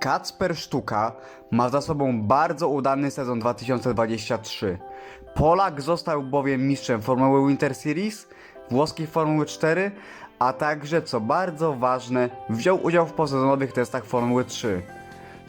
Kacper Sztuka ma za sobą bardzo udany sezon 2023. Polak został bowiem mistrzem Formuły Winter Series, włoskiej Formuły 4, a także, co bardzo ważne, wziął udział w posezonowych testach Formuły 3.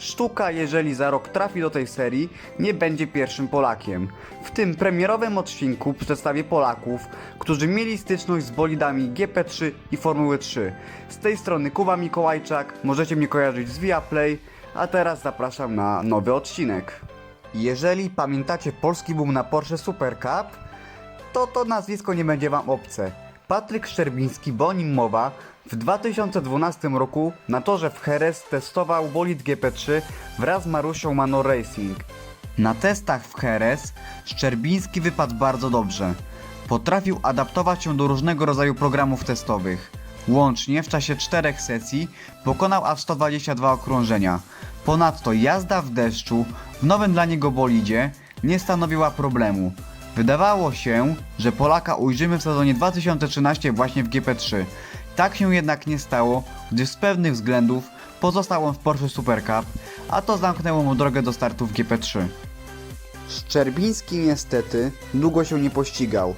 Sztuka, jeżeli za rok trafi do tej serii, nie będzie pierwszym Polakiem. W tym premierowym odcinku przedstawię Polaków, którzy mieli styczność z bolidami GP3 i Formuły 3. Z tej strony Kuba Mikołajczak, możecie mnie kojarzyć z Viaplay, a teraz zapraszam na nowy odcinek. Jeżeli pamiętacie polski boom na Porsche Super Cup, to to nazwisko nie będzie wam obce. Patryk Szczerbiński, bo o nim mowa, w 2012 roku na torze w Jerez testował bolid GP3 wraz z Marusią Manor Racing. Na testach w Jerez Szczerbiński wypadł bardzo dobrze. Potrafił adaptować się do różnego rodzaju programów testowych. Łącznie w czasie czterech sesji pokonał aż 122 okrążenia. Ponadto jazda w deszczu w nowym dla niego bolidzie nie stanowiła problemu. Wydawało się, że Polaka ujrzymy w sezonie 2013 właśnie w GP3. Tak się jednak nie stało, gdyż z pewnych względów pozostał on w Porsche Super Cup, a to zamknęło mu drogę do startu w GP3. Szczerbiński niestety długo się nie pościgał.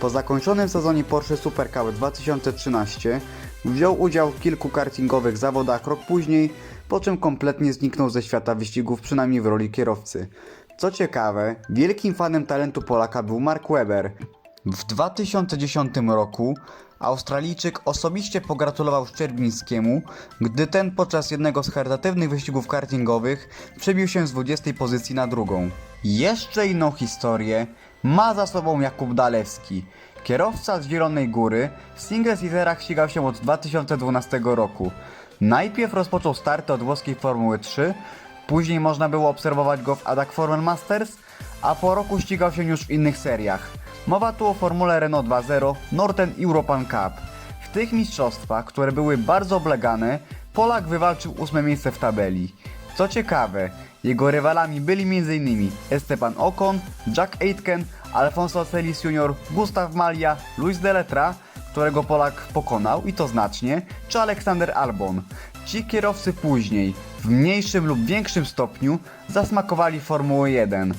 Po zakończonym sezonie Porsche Super Cup 2013 wziął udział w kilku kartingowych zawodach rok później, po czym kompletnie zniknął ze świata wyścigów, przynajmniej w roli kierowcy. Co ciekawe, wielkim fanem talentu Polaka był Mark Webber. W 2010 roku Australijczyk osobiście pogratulował Szczerbińskiemu, gdy ten podczas jednego z charytatywnych wyścigów kartingowych przebił się z 20 pozycji na drugą. Jeszcze inną historię ma za sobą Jakub Dalewski. Kierowca z Zielonej Góry w single seaterach ścigał się od 2012 roku. Najpierw rozpoczął starty od włoskiej Formuły 3, później można było obserwować go w Adak Formel Masters, a po roku ścigał się już w innych seriach. Mowa tu o Formule Renault 2.0 Northern European Cup. W tych mistrzostwach, które były bardzo oblegane, Polak wywalczył ósme miejsce w tabeli. Co ciekawe, jego rywalami byli m.in. Esteban Ocon, Jack Aitken, Alfonso Celis Jr., Gustav Malia, Luis Deletra, którego Polak pokonał i to znacznie, czy Aleksander Albon. Ci kierowcy później, w mniejszym lub większym stopniu, zasmakowali Formuły 1.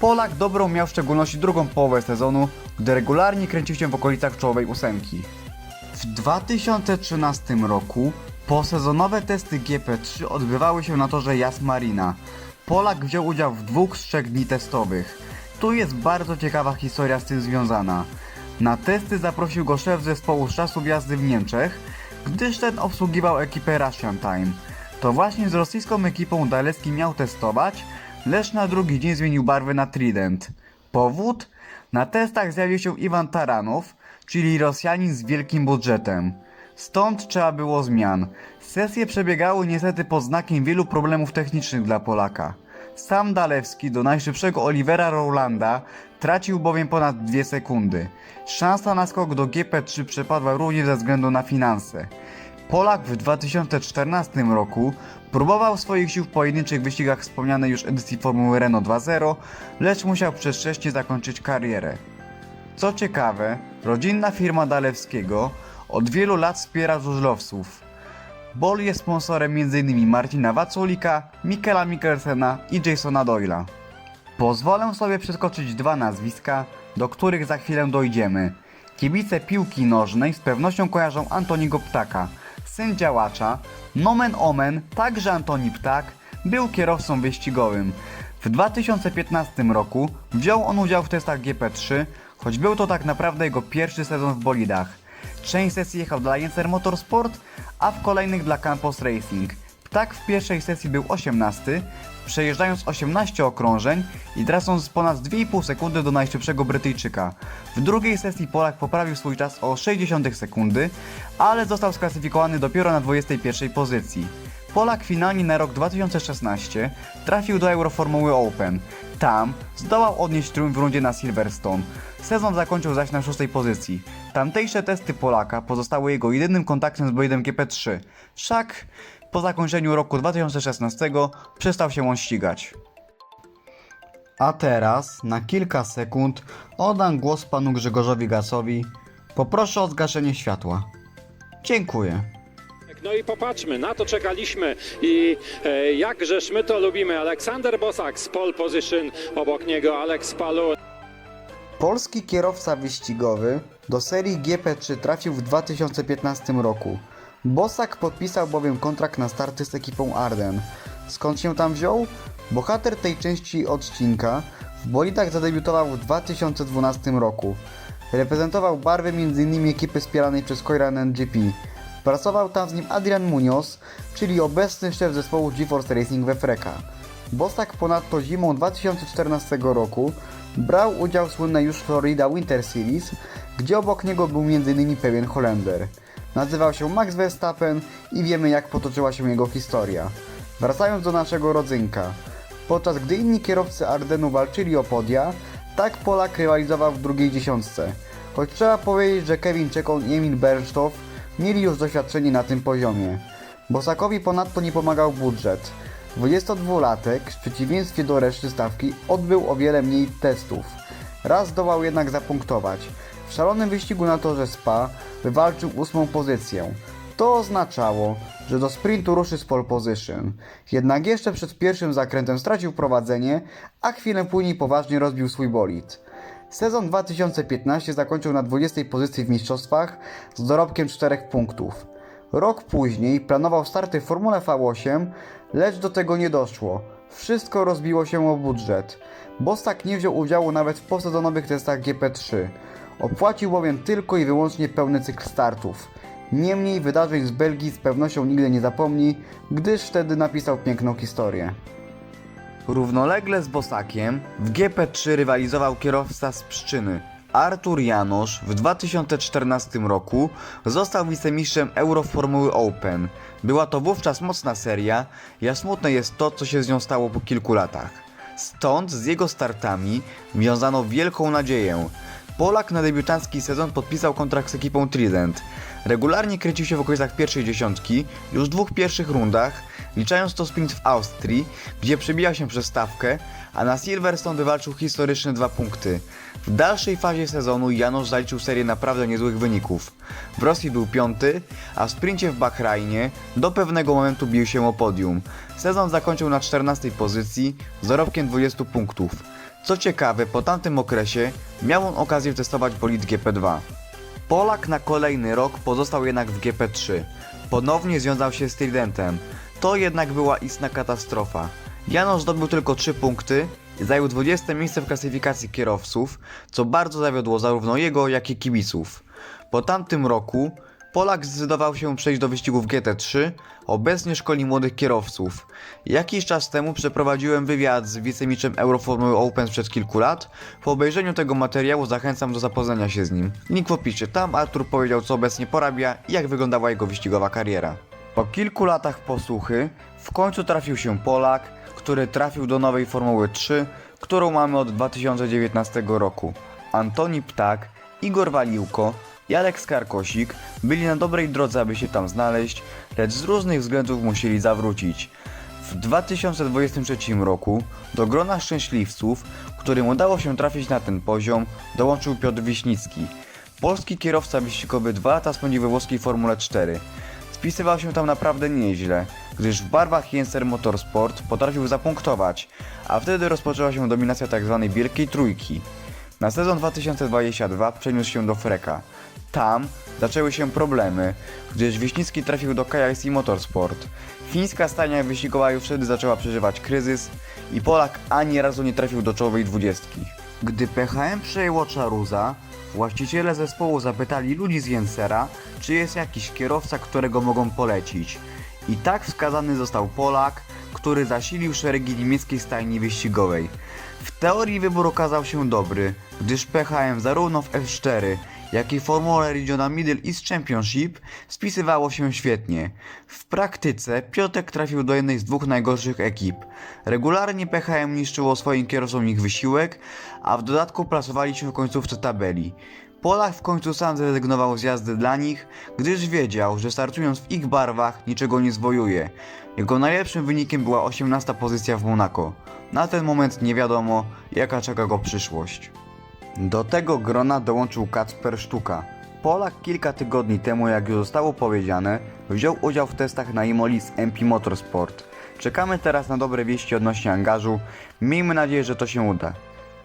Polak dobrą miał w szczególności drugą połowę sezonu, gdy regularnie kręcił się w okolicach czołowej ósemki. W 2013 roku posezonowe testy GP3 odbywały się na torze Jas Marina. Polak wziął udział w dwóch z trzech dni testowych. Tu jest bardzo ciekawa historia z tym związana. Na testy zaprosił go szef zespołu z czasów jazdy w Niemczech, gdyż ten obsługiwał ekipę Russian Time. To właśnie z rosyjską ekipą Dalewski miał testować, lecz na drugi dzień zmienił barwę na Trident. Powód? Na testach zjawił się Iwan Taranow, czyli Rosjanin z wielkim budżetem. Stąd trzeba było zmian. Sesje przebiegały niestety pod znakiem wielu problemów technicznych dla Polaka. Sam Dalewski do najszybszego Olivera Rowlanda tracił bowiem ponad 2 sekundy. Szansa na skok do GP3 przepadła również ze względu na finanse. Polak w 2014 roku próbował swoich sił w pojedynczych wyścigach wspomnianej już edycji Formuły Renault 2.0, lecz musiał przedwcześnie zakończyć karierę. Co ciekawe, rodzinna firma Dalewskiego od wielu lat wspiera żużlowców. Bol jest sponsorem m.in. Marcina Waculika, Mikela Mikkelsena i Jasona Doyla. Pozwolę sobie przeskoczyć dwa nazwiska, do których za chwilę dojdziemy. Kibice piłki nożnej z pewnością kojarzą Antoniego Ptaka, syn działacza, nomen omen, także Antoni Ptak, był kierowcą wyścigowym. W 2015 roku wziął on udział w testach GP3, choć był to tak naprawdę jego pierwszy sezon w bolidach. Część sesji jechał dla Jenser Motorsport, a w kolejnych dla Campos Racing. Ptak w pierwszej sesji był 18, przejeżdżając 18 okrążeń i tracąc ponad 2,5 sekundy do najszybszego Brytyjczyka. W drugiej sesji Polak poprawił swój czas o 0,6 sekundy, ale został sklasyfikowany dopiero na 21 pozycji. Polak finalnie na rok 2016 trafił do Euroformuły Open. Tam zdołał odnieść triumf w rundzie na Silverstone. Sezon zakończył zaś na szóstej pozycji. Tamtejsze testy Polaka pozostały jego jedynym kontaktem z bolidem GP3. Wszak po zakończeniu roku 2016 przestał się on ścigać. A teraz na kilka sekund oddam głos panu Grzegorzowi Gasowi. Poproszę o zgaszenie światła. Dziękuję. No i popatrzmy, na to czekaliśmy i e, jakżeż my to lubimy. Aleksander Bosak z pole position, obok niego Alex Palu. Polski kierowca wyścigowy do serii GP3 trafił w 2015 roku. Bosak podpisał bowiem kontrakt na starty z ekipą Arden. Skąd się tam wziął? Bohater tej części odcinka w bolidach zadebiutował w 2012 roku. Reprezentował barwy m.in. ekipy wspieranej przez Coiran NGP. Pracował tam z nim Adrian Munoz, czyli obecny szef zespołu GeForce Racing we Freka. Bosak ponadto zimą 2014 roku brał udział w słynnej już Florida Winter Series, gdzie obok niego był m.in. pewien Holender. Nazywał się Max Verstappen i wiemy jak potoczyła się jego historia. Wracając do naszego rodzynka. Podczas gdy inni kierowcy Ardenu walczyli o podia, tak Polak rywalizował w drugiej dziesiątce. Choć trzeba powiedzieć, że Kevin Czekon i Emil Bernstow mieli już doświadczenie na tym poziomie. Bosakowi ponadto nie pomagał budżet. 22-latek, w przeciwieństwie do reszty stawki, odbył o wiele mniej testów. Raz zdołał jednak zapunktować. W szalonym wyścigu na torze Spa wywalczył ósmą pozycję. To oznaczało, że do sprintu ruszy z pole position. Jednak jeszcze przed pierwszym zakrętem stracił prowadzenie, a chwilę później poważnie rozbił swój bolid. Sezon 2015 zakończył na 20 pozycji w mistrzostwach z dorobkiem 4 punktów. Rok później planował starty w Formule V8, lecz do tego nie doszło. Wszystko rozbiło się o budżet. Bostak nie wziął udziału nawet w posezonowych testach GP3. Opłacił bowiem tylko i wyłącznie pełny cykl startów. Niemniej wydarzeń z Belgii z pewnością nigdy nie zapomni, gdyż wtedy napisał piękną historię. Równolegle z Bosakiem w GP3 rywalizował kierowca z Pszczyny. Artur Janosz w 2014 roku został wicemistrzem Euroformuły Open. Była to wówczas mocna seria, a smutne jest to, co się z nią stało po kilku latach. Stąd z jego startami wiązano wielką nadzieję. Polak na debiutancki sezon podpisał kontrakt z ekipą Trident. Regularnie kręcił się w okolicach pierwszej dziesiątki, już w dwóch pierwszych rundach, liczając to sprint w Austrii, gdzie przebijał się przez stawkę, a na Silverstone wywalczył historyczne dwa punkty. W dalszej fazie sezonu Janusz zaliczył serię naprawdę niezłych wyników. W Rosji był piąty, a w sprincie w Bahrajnie do pewnego momentu bił się o podium. Sezon zakończył na 14 pozycji z dorobkiem 20 punktów. Co ciekawe, po tamtym okresie miał on okazję testować bolid GP2. Polak na kolejny rok pozostał jednak w GP3. Ponownie związał się z Tridentem. To jednak była istna katastrofa. Janusz zdobył tylko 3 punkty zajął 20 miejsce w klasyfikacji kierowców, co bardzo zawiodło zarówno jego, jak i kibiców. Po tamtym roku Polak zdecydował się przejść do wyścigów GT3, obecnie szkoli młodych kierowców. Jakiś czas temu przeprowadziłem wywiad z wicemistrzem Euroformuły Open sprzed kilku lat. Po obejrzeniu tego materiału zachęcam do zapoznania się z nim. Link w opisie. Tam Artur powiedział co obecnie porabia i jak wyglądała jego wyścigowa kariera. Po kilku latach posłuchy w końcu trafił się Polak, który trafił do nowej Formuły 3, którą mamy od 2019 roku. Antoni Ptak, Igor Waliłko i Aleks Karkosik byli na dobrej drodze, aby się tam znaleźć, lecz z różnych względów musieli zawrócić. W 2023 roku do grona szczęśliwców, którym udało się trafić na ten poziom, dołączył Piotr Wiśnicki. Polski kierowca wyścigowy dwa lata spędził we włoskiej Formule 4. Spisywał się tam naprawdę nieźle, gdyż w barwach Jenser Motorsport potrafił zapunktować, a wtedy rozpoczęła się dominacja tzw. Wielkiej Trójki. Na sezon 2022 przeniósł się do Freka. Tam zaczęły się problemy, gdyż Wiśnicki trafił do KIC Motorsport. Fińska stajnia wyścigowa już wtedy zaczęła przeżywać kryzys i Polak ani razu nie trafił do czołowej dwudziestki. Gdy PHM przejęło Czaruza, właściciele zespołu zapytali ludzi z Jensera, czy jest jakiś kierowca, którego mogą polecić. I tak wskazany został Polak, który zasilił szeregi niemieckiej stajni wyścigowej. W teorii wybór okazał się dobry, gdyż PHM zarówno w F4, jak i Formule Regional Middle East Championship spisywało się świetnie. W praktyce Piotek trafił do jednej z dwóch najgorszych ekip. Regularnie PHM niszczyło swoim kierowcom ich wysiłek, a w dodatku pracowali się w końcówce tabeli. Polak w końcu sam zrezygnował z jazdy dla nich, gdyż wiedział, że startując w ich barwach niczego nie zwojuje. Jego najlepszym wynikiem była 18 pozycja w Monaco. Na ten moment nie wiadomo, jaka czeka go przyszłość. Do tego grona dołączył Kacper Sztuka. Polak kilka tygodni temu, jak już zostało powiedziane, wziął udział w testach na Imoli z MP Motorsport. Czekamy teraz na dobre wieści odnośnie angażu. Miejmy nadzieję, że to się uda.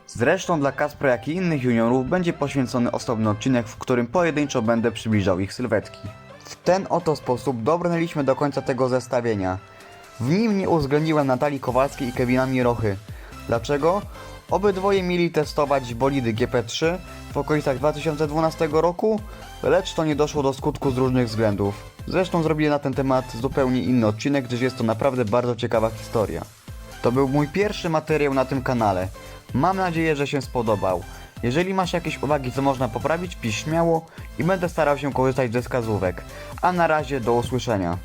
Zresztą dla Kaspra, jak i innych juniorów będzie poświęcony osobny odcinek, w którym pojedynczo będę przybliżał ich sylwetki. W ten oto sposób dobrnęliśmy do końca tego zestawienia. W nim nie uwzględniłem Natalii Kowalskiej i Kevina Mirochy. Dlaczego? Obydwoje mieli testować bolidy GP3 w okolicach 2012 roku, lecz to nie doszło do skutku z różnych względów. Zresztą zrobię na ten temat zupełnie inny odcinek, gdyż jest to naprawdę bardzo ciekawa historia. To był mój pierwszy materiał na tym kanale. Mam nadzieję, że się spodobał. Jeżeli masz jakieś uwagi, co można poprawić, pisz śmiało i będę starał się korzystać ze wskazówek. A na razie do usłyszenia.